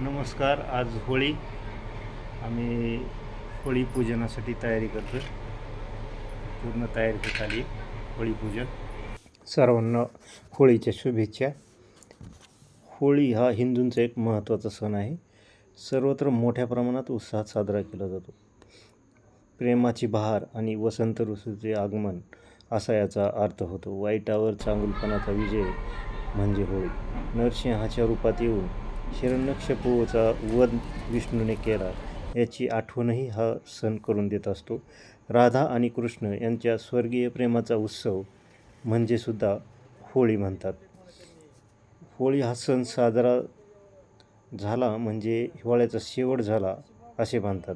नमस्कार आज होळी. आम्ही होळी पूजनासाठी तयारी करतो पूर्ण तयारी करत आली होळी पूजन. सर्वांना होळीच्या शुभेच्छा. होळी हा हिंदूंचा एक महत्त्वाचा सण आहे. सर्वत्र मोठ्या प्रमाणात उत्साहात साजरा केला जातो. प्रेमाची बहार आणि वसंत ऋतूचे आगमन असा याचा अर्थ होतो. वाईटावर चांगुलपणाचा विजय म्हणजे होळी. नरसिंहाच्या रूपात येऊन हिरण्यकशिपुचा वध विष्णूने केला. याची आठवणही हा सण करून देत असतो. राधा आणि कृष्ण यांच्या स्वर्गीय प्रेमाचा उत्सव म्हणजे सुद्धा होळी म्हणतात. होळी हा सण साजरा झाला म्हणजे हिवाळ्याचा शेवट झाला असे म्हणतात.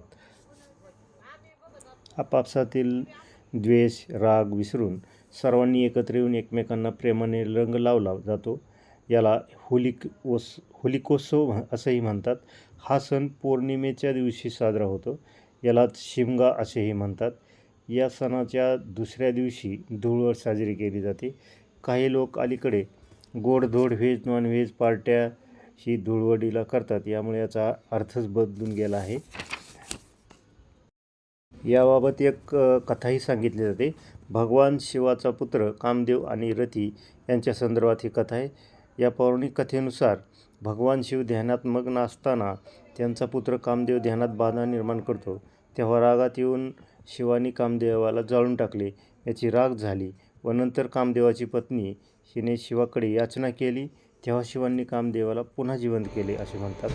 आपापसातील द्वेष राग विसरून सर्वांनी एकत्र येऊन एकमेकांना प्रेमाने रंग लावला जातो. याला होलिक ओस होलिकोत्सव असंही म्हणतात. हा सण पौर्णिमेच्या दिवशी साजरा होतो. याला शिमगा असेही म्हणतात. या सणाच्या दुसऱ्या दिवशी धुळवड साजरी केली जाते. काही लोक अलीकडे गोडधोड व्हेज नॉनव्हेज पार्ट्या ही धुळवडीला करतात. यामुळे याचा अर्थच बदलून गेला आहे. याबाबत एक कथाही सांगितली जाते. भगवान शिवाचा पुत्र कामदेव आणि रती यांच्या संदर्भात ही कथा आहे. या पौराणिक कथेनुसार भगवान शिव ध्यानात मग्न असताना त्यांचा पुत्र कामदेव ध्यानात बाधा निर्माण करतो. तेव्हा रागात येऊन शिवानी कामदेवाला जाळून टाकले. याची राग झाली व नंतर कामदेवाची पत्नी हिने शिवाकडे याचना केली. तेव्हा शिवांनी कामदेवाला पुन्हा जिवंत केले असे म्हणतात.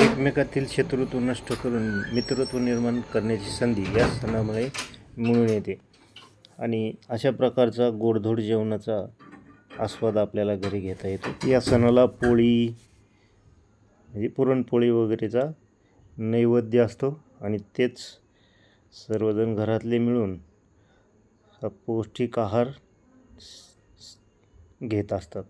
एकमेकातील शत्रुत्व नष्ट करून मित्रत्व निर्माण करण्याची संधी या सणामुळे मिळून येते. आणि अशा प्रकारचा गोडधोड जेवणाचा आस्वाद आपल्याला घरी घेता येतो. या सणाला पोळी म्हणजे पुरणपोळी वगैरेचा नैवेद्य असतो आणि तेच सर्वजण घरातले मिळून पौष्टिक आहार घेत असतात.